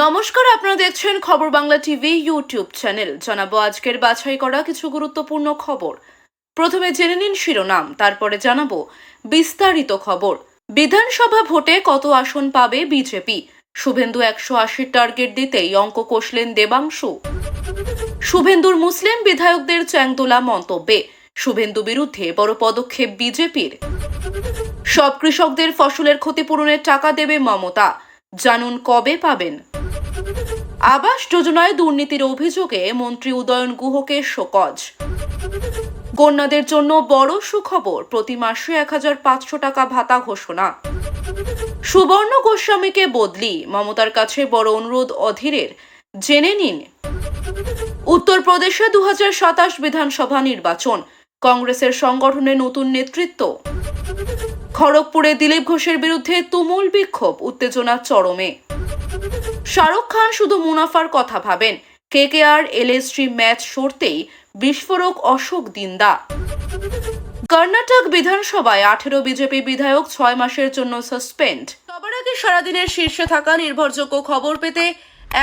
নমস্কার, আপনারা দেখছেন খবর বাংলা টিভি ইউটিউব চ্যানেল। জানাব আজকের বাছাই করা কিছু গুরুত্বপূর্ণ খবর। প্রথমে জেনে নিন শিরোনাম, তারপরে জানাব বিস্তারিত খবর। বিধানসভা ভোটে কত আসন পাবে বিজেপি? শুভেন্দু একশো আশির টার্গেট দিতেই অঙ্ক কষলেন দেবাংশু। শুভেন্দুর মুসলিম বিধায়কদের চ্যাংদোলা মন্তব্যে, শুভেন্দু বিরুদ্ধে বড় পদক্ষেপ বিজেপির। সব কৃষকদের ফসলের ক্ষতিপূরণের টাকা দেবে মমতা। জানুন কবে পাবেন? আবাস যোজনায় দুর্নীতির অভিযোগে মন্ত্রী উদয়ন গুহকে শোকজ। কন্যাদের জন্য বড় সুখবর, প্রতি মাসে এক হাজার পাঁচশো টাকা ভাতা ঘোষণা। সুবর্ণ গোস্বামীকে বদলি, মমতার কাছে বড় অনুরোধ অধীরের। জেনে নিন। উত্তরপ্রদেশে দু সাতাশ বিধানসভা নির্বাচন, কংগ্রেসের সংগঠনে নতুন নেতৃত্ব। খড়গপুরে দিলীপ ঘোষের বিরুদ্ধে তুমুল বিক্ষোভ, উত্তেজনা চরমে। শাহরুখ খান শুধু মুনাফার কথা ভাবেন। কে কে আর এলএসজি ম্যাচ সরতেই বিস্ফোরক অশোক দিন্দা কর্ণাটক বিধানসভায় আঠেরো বিজেপি বিধায়ক ছয় মাসের জন্য সাসপেন্ড। সবার আগে সারাদিনের শীর্ষে থাকা নির্ভরযোগ্য খবর পেতে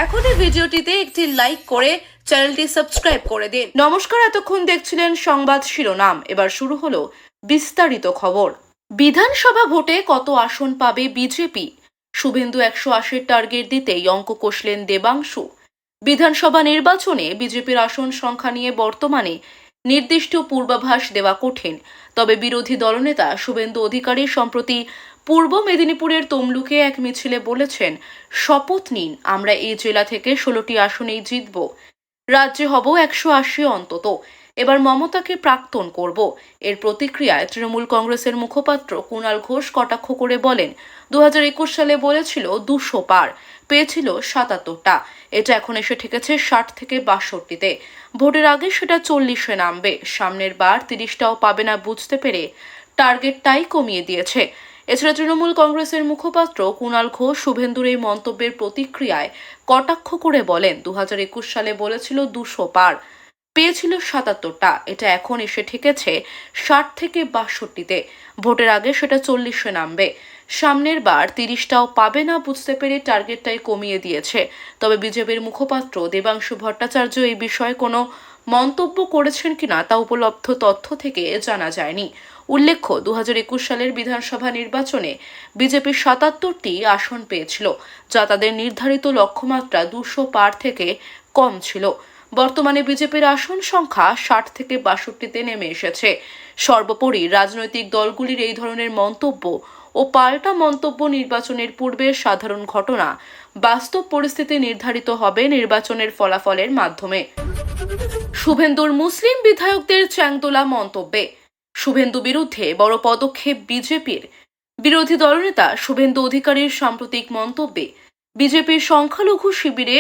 এখনই ভিডিওটিতে একটি লাইক করে চ্যানেলটি সাবস্ক্রাইব করে দিন। নমস্কার, এতক্ষণ দেখছিলেন সংবাদ শিরোনাম। এবার শুরু হলো বিস্তারিত খবর। বিধানসভা ভোটে কত আসন পাবে বিজেপি? শুভেন্দু একশো আশির টার্গেট দিতেই অঙ্ক কষলেন দেবাংশু। বিধানসভা নির্বাচনে বিজেপির আসন সংখ্যা নিয়ে বর্তমানে নির্দিষ্ট পূর্বাভাস দেওয়া কঠিন। তবে বিরোধী দলনেতা শুভেন্দু অধিকারী সম্প্রতি পূর্ব মেদিনীপুরের তমলুকে এক মিছিলে বলেছেন, শপথ নিন, আমরা এই জেলা থেকে ষোলোটি আসনেই জিতব। রাজ্যে হব একশো আশি অন্তত। এবার মমতাকে প্রাক্তন করব। এর প্রতিক্রিয়ায় তৃণমূল কংগ্রেসের মুখপাত্র কুণাল ঘোষ কটাক্ষ করে বলেন দু হাজার একুশ সালে বলেছিল দুশো পার, পেয়েছিল সাতাত্তরটা। এটা এখন এসে ঠেকেছে ষাট থেকে বাষট্টিতে। ভোটের আগে সেটা চল্লিশে নামবে। সামনের বার তিরিশটাও পাবে না বুঝতে পেরে টার্গেটটাই কমিয়ে দিয়েছে। এছাড়া তৃণমূল কংগ্রেসের মুখপাত্র কুণাল ঘোষ শুভেন্দুর এই মন্তব্যের প্রতিক্রিয়ায় কটাক্ষ করে বলেন দু হাজার একুশ সালে বলেছিল দুশো পার। পেয়েছিল সাতাত্তরটা। এটা এখন এসে ঠেকেছে ষাট থেকে বাষট্টিতে। ভোটের আগে সেটা চল্লিশে নামবে। সামনের বার তিরিশটাও পাবে না বুঝতে পেরে টার্গেটটাই কমিয়ে দিয়েছে। তবে বিজেপির মুখপাত্র দেবাংশু ভট্টাচার্য এই বিষয়ে কোনো মন্তব্য করেছেন কিনা তা উপলব্ধ তথ্য থেকে জানা যায়নি। উল্লেখ্য দু হাজার একুশ সালের বিধানসভা নির্বাচনে বিজেপি সাতাত্তরটি আসন পেয়েছিল, যা তাদের নির্ধারিত লক্ষ্যমাত্রা দুশো পার থেকে কম ছিল। বর্তমানে বিজেপির আসন সংখ্যা ষাট থেকে বাষট্টিতে নেমে এসেছে। সর্বোপরি রাজনৈতিক দলগুলির এই ধরনের মন্তব্য ও পাল্টা মন্তব্য নির্বাচনের পূর্বে সাধারণ ঘটনা। বাস্তব পরিস্থিতি নির্ধারিত হবে নির্বাচনের ফলাফলের মাধ্যমে। শুভেন্দুর মুসলিম বিধায়কদের চ্যাংদোলা মন্তব্যে। শুভেন্দু বিরুদ্ধে বড় পদক্ষেপ বিজেপির। বিরোধী দলনেতা শুভেন্দু অধিকারীর সাম্প্রতিক মন্তব্যে। বিজেপির সংখ্যালঘু শিবিরে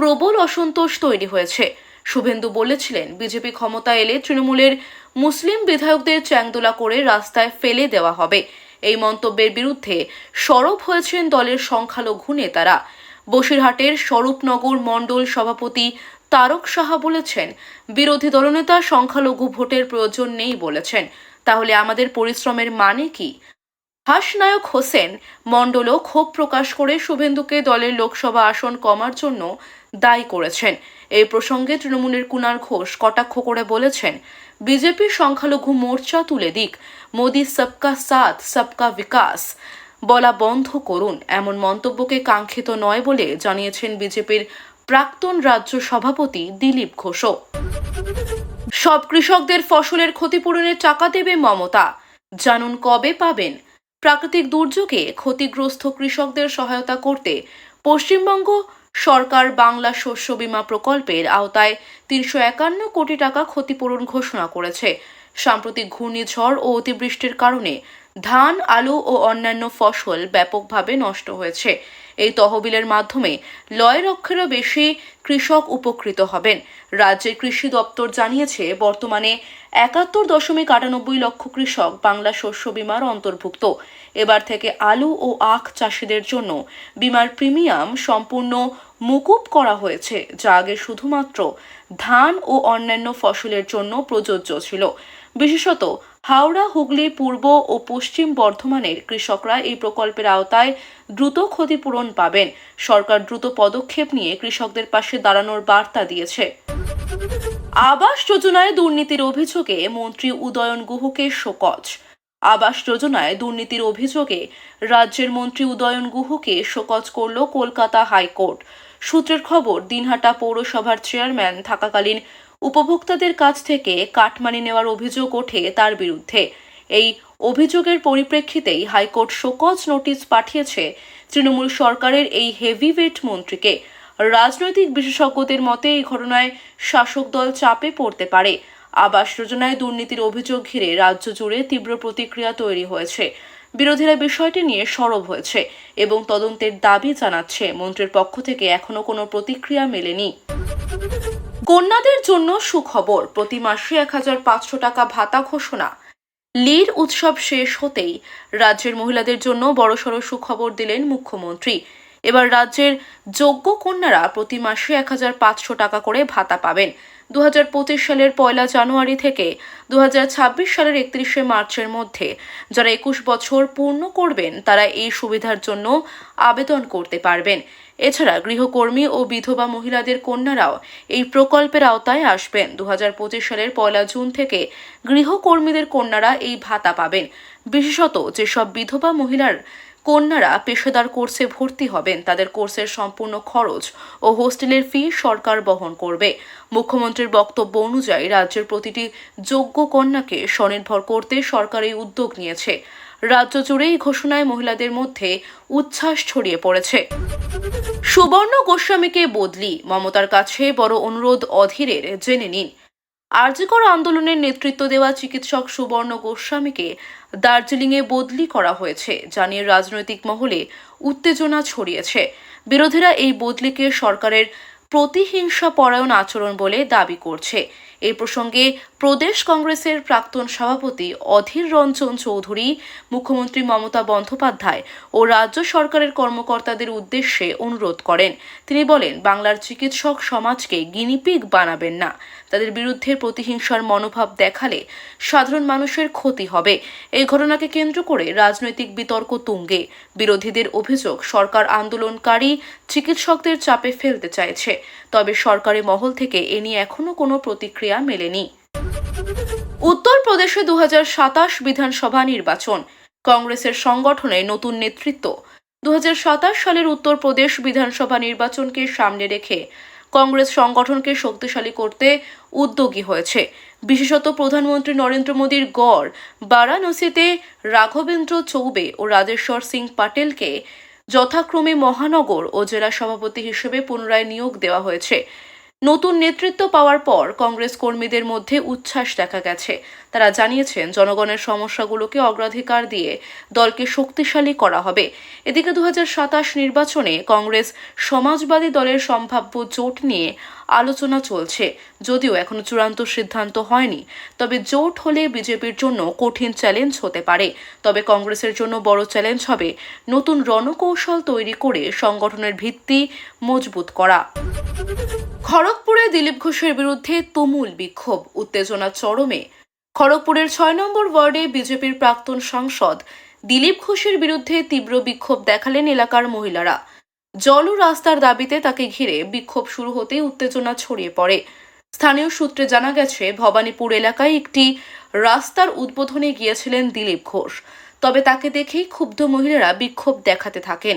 প্রবল অসন্তোষ তৈরি হয়েছে। শুভেন্দু বলেছিলেন, বিজেপি ক্ষমতা এলে তৃণমূলের মুসলিম বিধায়কদের চ্যাংদোলা করে রাস্তায় ফেলে দেওয়া হবে। এই মন্তব্যের বিরুদ্ধে সরব হয়েছেন দলের সংখ্যালঘু নেতারা। বসিরহাটের স্বরূপনগর মণ্ডল সভাপতি তারক সাহা বলেছেন, বিরোধী দলনেতা সংখ্যালঘু ভোটের প্রয়োজন নেই বলেছেন। তাহলে আমাদের পরিশ্রমের মানে কি? হাসনায়ক হোসেন মণ্ডলও ক্ষোভ প্রকাশ করে শুভেন্দুকে দলের লোকসভা আসন কমার জন্য দায়ী করেছেন। এই প্রসঙ্গে তৃণমূলের কুনার ঘোষ কটাক্ষ করে বলেছেন, বিজেপির সংখ্যালঘু মোর্চা তুলে দিক, মোদী সবকা সাথ, সবকা বিকাশ, বলা বন্ধ করুন। এমন মন্তব্যকে কাঙ্ক্ষিত নয় বলে জানিয়েছেন বিজেপির প্রাক্তন রাজ্য সভাপতি দিলীপ ঘোষও। সব কৃষকদের ফসলের ক্ষতিপূরণের টাকা দেবে মমতা। জানুন কবে পাবেন? প্রাকৃতিক দুর্যোগে ক্ষতিগ্রস্ত কৃষকদের সহায়তা করতে পশ্চিমবঙ্গ সরকার বাংলা শস্য বীমা প্রকল্পের আওতায় তিনশো একান্ন কোটি টাকা ক্ষতিপূরণ ঘোষণা করেছে। সাম্প্রতিক ঘূর্ণিঝড় ও অতিবৃষ্টির কারণে ধান, আলু ও অন্যান্য ফসল ব্যাপকভাবে নষ্ট হয়েছে। এই তহবিলের মাধ্যমে লয় লক্ষেরও বেশি কৃষক উপকৃত হবেন। রাজ্যের কৃষি দপ্তর জানিয়েছে, বর্তমানে একাত্তর দশমিক আটানব্বই লক্ষ কৃষক বাংলা শস্য বীমার অন্তর্ভুক্ত। এবার থেকে আলু ও আখ চাষিদের জন্য বিমার প্রিমিয়াম সম্পূর্ণ মুকুব করা হয়েছে, যা আগে শুধুমাত্র ধান ও অন্যান্য ফসলের জন্য প্রযোজ্য ছিল। বিশেষত হাওড়া, হুগলি, পূর্ব ও পশ্চিম বর্ধমানের কৃষকরা এই প্রকল্পের আওতায় দ্রুত ক্ষতিপূরণ পাবেন। সরকার দ্রুত পদক্ষেপ নিয়ে কৃষকদের পাশে দাঁড়ানোর বার্তা দিয়েছে। আবাস যোজনায় দুর্নীতির অভিযোগে মন্ত্রী উদয়ন গুহকে শোকজ। আবাস যোজনায় দুর্নীতির অভিযোগে রাজ্যের মন্ত্রী উদয়ন গুহকে শোকজ করল কলকাতা হাইকোর্ট। সূত্রের খবর, দিনহাটা পৌরসভার চেয়ারম্যান থাকাকালীন উপভোক্তাদের কাছ থেকে কাটমানি নেওয়ার অভিযোগ ওঠে তার বিরুদ্ধে। এই অভিযোগের পরিপ্রেক্ষিতেই হাইকোর্ট শোকজ নোটিশ পাঠিয়েছে তৃণমূল সরকারের এই হেভিওয়েট মন্ত্রীকে। রাজনৈতিক বিশেষজ্ঞদের মতে এই ঘটনায় শাসক দল চাপে পড়তে পারে। আবাস যোজনায় দুর্নীতির অভিযোগ ঘিরে রাজ্য জুড়ে তীব্র প্রতিক্রিয়া তৈরি হয়েছে। বিরোধীরা বিষয়টি নিয়ে সরব হয়েছে এবং তদন্তের দাবি জানাচ্ছে। মন্ত্রীর পক্ষ থেকে এখনও কোনো প্রতিক্রিয়া মেলেনি। কন্যাদের জন্য সুখবর। প্রতি মাসে এক হাজার পাঁচশো টাকা ভাতা ঘোষণা। লির উৎসব শেষ হতেই রাজ্যের মহিলাদের জন্য বড়সড় সুখবর দিলেন মুখ্যমন্ত্রী। এবার রাজ্যের যোগ্য কন্যারা প্রতি মাসে এক হাজার পাঁচশো টাকা করে ভাতা পাবেন। দু হাজার পঁচিশ সালের পয়লা জানুয়ারি থেকে দু হাজার ছাব্বিশ সালের একত্রিশে মার্চের মধ্যে যারা একুশ বছর পূর্ণ করবেন, তারা এই সুবিধার জন্য আবেদন করতে পারবেন। এছাড়া গৃহকর্মী ও বিধবা মহিলাদের কন্যারাও এই প্রকল্পের আওতায় আসবেন। দু হাজার পঁচিশ সালের পয়লা জুন থেকে গৃহকর্মীদের কন্যারা এই ভাতা পাবেন। বিশেষত যেসব বিধবা মহিলার কন্যারা পেশাদার কোর্সে ভর্তি হবেন, তাদের কোর্সের সম্পূর্ণ খরচ ও হোস্টেলের ফি সরকার বহন করবে। মুখ্যমন্ত্রীর বক্তব্য অনুযায়ী রাজ্যের প্রতিটি যোগ্য কন্যাকে স্বনির্ভর করতে সরকার এই উদ্যোগ নিয়েছে। রাজ্য জুড়ে এই ঘোষণায় মহিলাদের মধ্যে উচ্ছ্বাস ছড়িয়ে পড়েছে। সুবর্ণ গোস্বামীকে বদলি, মমতার কাছে বড় অনুরোধ অধীরের জেনে নিন। আরজিকর আন্দোলনের নেতৃত্ব দেওয়া চিকিৎসক সুবর্ণ গোস্বামীকে দার্জিলিংয়ে বদলি করা হয়েছে, জানিয়ে রাজনৈতিক মহলে উত্তেজনা ছড়িয়েছে। বিরোধীরা এই বদলিকে সরকারের প্রতিহিংসা পরায়ণ আচরণ বলে দাবি করছে। এই প্রসঙ্গে প্রদেশ কংগ্রেসের প্রাক্তন সভাপতি অধীর রঞ্জন চৌধুরী, মুখ্যমন্ত্রী মমতা বন্দ্যোপাধ্যায় ও রাজ্য সরকারের কর্মকর্তাদের উদ্দেশ্যে অনুরোধ করেন। তিনি বলেন, বাংলার চিকিৎসক সমাজকে গিনিপিগ বানাবেন না। তাদের বিরুদ্ধে প্রতিহিংসার মনোভাব দেখালে সাধারণ মানুষের ক্ষতি হবে। এই ঘটনাকে কেন্দ্র করে রাজনৈতিক বিতর্ক তুঙ্গে। বিরোধীদের অভিযোগ, সরকার আন্দোলনকারী চিকিৎসকদের চাপে ফেলতে চাইছে। তবে সরকারি মহল থেকে এ নিয়ে এখনও কোনো প্রতিক্রিয়া মেলেনি। উত্তরপ্রদেশে দু বিধানসভা নির্বাচন, কংগ্রেসের সংগঠনে নতুন নেতৃত্ব। দু সালের উত্তরপ্রদেশ বিধানসভা নির্বাচনকে সামনে রেখে কংগ্রেস সংগঠনকে শক্তিশালী করতে উদ্যোগী হয়েছে। বিশেষত প্রধানমন্ত্রী নরেন্দ্র মোদীর গড় বারাণসীতে রাঘবেন্দ্র চৌবে ও রাজেশ্বর সিং পাটেলকে যথাক্রমে মহানগর ও জেলা সভাপতি হিসেবে পুনরায় নিয়োগ দেওয়া হয়েছে। নতুন নেতৃত্ব পাওয়ার পর কংগ্রেস কর্মীদের মধ্যে উচ্ছ্বাস দেখা গেছে। তারা জানিয়েছেন, জনগণের সমস্যাগুলোকে অগ্রাধিকার দিয়ে দলকে শক্তিশালী করা হবে। এদিকে দু হাজার সাতাশ নির্বাচনে কংগ্রেস সমাজবাদী দলের সম্ভাব্য জোট নিয়ে আলোচনা চলছে। যদিও এখনও চূড়ান্ত সিদ্ধান্ত হয়নি, তবে জোট হলে বিজেপির জন্য কঠিন চ্যালেঞ্জ হতে পারে। তবে কংগ্রেসের জন্য বড় চ্যালেঞ্জ হবে নতুন রণকৌশল তৈরি করে সংগঠনের ভিত্তি মজবুত করা। খড়গপুরে দিলীপ ঘোষের বিরুদ্ধে তুমুল বিক্ষোভ, উত্তেজনা চরমে। খড়গপুরের ছয় নম্বর ওয়ার্ডে বিজেপির প্রাক্তন সাংসদ দিলীপ ঘোষের বিরুদ্ধে তীব্র বিক্ষোভ দেখালেন এলাকার মহিলারা। জল ও রাস্তার দাবিতে তাকে ঘিরে বিক্ষোভ শুরু হতেই উত্তেজনা ছড়িয়ে পড়ে। স্থানীয় সূত্রে জানা গেছে, ভবানীপুর এলাকায় একটি রাস্তার উদ্বোধনে গিয়েছিলেন দিলীপ ঘোষ। তবে তাকে দেখেই ক্ষুব্ধ মহিলারা বিক্ষোভ দেখাতে থাকেন।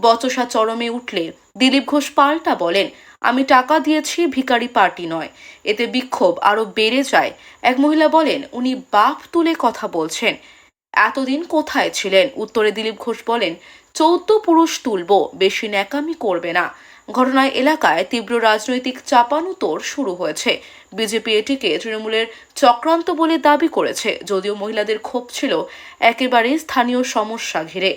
বচসা চরমে উঠলে দিলীপ ঘোষ পাল্টা বলেন, আমি টাকা দিয়েছি, ভিখারি পার্টি নয়। এতে বিক্ষোভ আরও বেড়ে যায়। এক মহিলা বলেন, উনি বাপ তুলে কথা বলছেন। এতদিন কোথায় ছিলেন? উত্তরে দিলীপ ঘোষ বলেন, চৌদ্দ পুরুষ তুলব, বেশি ন্যাকামি করবে না। ঘটনায় এলাকায় তীব্র রাজনৈতিক চাপানুতোর শুরু হয়েছে। বিজেপি এটিকে তৃণমূলের চক্রান্ত বলে দাবি করেছে, যদিও মহিলাদের ক্ষোভ ছিল একেবারে স্থানীয় সমস্যা ঘিরে।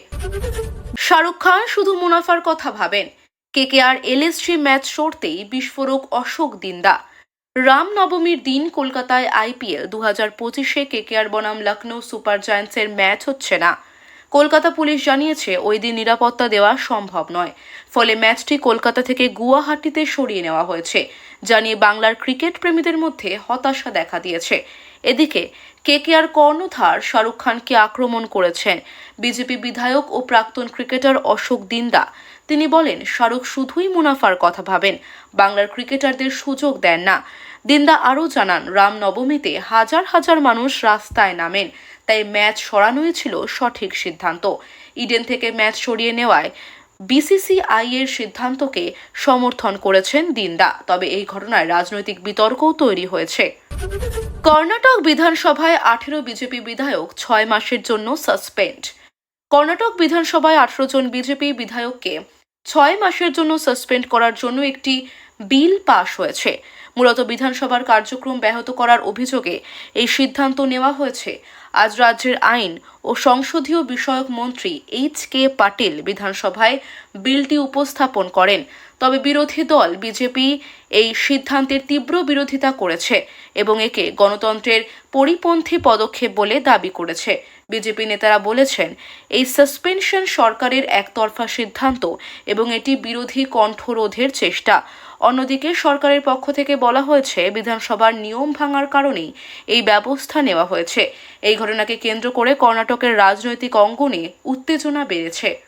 শাহরুখ খান শুধু মুনাফার কথা ভাবেন। কেকেআর এলএসসি ম্যাচ সরতেই বিস্ফোরক অশোক দিন্দা। রামনবমীর দিন কলকাতায় আইপিএল। দু হাজার পঁচিশে কেকেআর বনাম লখনৌ সুপার জায়ান্টসের ম্যাচ হচ্ছে না। কলকাতা পুলিশ জানিয়েছে, ওই দিন নিরাপত্তা দেওয়া সম্ভব নয়। ফলে ম্যাচটি কলকাতা থেকে গুয়াহাটিতে সরিয়ে নেওয়া হয়েছে জানিয়ে বাংলার ক্রিকেট প্রেমীদের মধ্যে হতাশা দেখা দিয়েছে। এদিকে কে কে আর কর্ণধার শাহরুখ খানকে আক্রমণ করেছেন বিজেপি বিধায়ক ও প্রাক্তন ক্রিকেটার অশোক দিন্দা। তিনি বলেন, শাহরুখ শুধুই মুনাফার কথা ভাবেন। বাংলার ক্রিকেটারদের সুযোগ দেন না। দিন্দা আরও জানান রামনবমীতে হাজার হাজার মানুষ রাস্তায় নামেন, তাই ম্যাচ সরানোই ছিল সঠিক সিদ্ধান্ত। ইডেন থেকে ম্যাচ সরিয়ে নেওয়ায় বিসিসিআই এর সিদ্ধান্তকে সমর্থন করেছেন দিন্দা, তবে এই ঘটনায় রাজনৈতিক বিতর্কও তৈরি হয়েছে। কর্ণাটক বিধানসভায় আঠেরো বিজেপি বিধায়ক ছয় মাসের জন্য সাসপেন্ড। কর্ণাটক বিধানসভায় আঠারো জন বিজেপি বিধায়ককে ছয় মাসের জন্য সাসপেন্ড করার জন্য একটি বিল পাশ হয়েছে। মূলত বিধানসভার কার্যক্রম ব্যাহত করার অভিযোগে এই সিদ্ধান্ত নেওয়া হয়েছে। আজ রাজ্যের আইন ও সংসদীয় বিষয়ক মন্ত্রী এইচ কে পাটিল বিধানসভায় বিলটি উপস্থাপন করেন। তবে বিরোধী দল বিজেপি এই সিদ্ধান্তের তীব্র বিরোধিতা করেছে এবং একে গণতন্ত্রের পরিপন্থী পদক্ষেপ বলে দাবি করেছে। বিজেপি নেতারা বলেছেন, এই সাসপেনশন সরকারের একতরফা সিদ্ধান্ত এবং এটি বিরোধী কণ্ঠরোধের চেষ্টা। অন্যদিকে সরকারের পক্ষ থেকে বলা হয়েছে, বিধানসভার নিয়ম ভাঙার কারণেই এই ব্যবস্থা নেওয়া হয়েছে। এই ঘটনাকে কেন্দ্র করে কর্ণাটকের রাজনৈতিক অঙ্গনে উত্তেজনা বেড়েছে।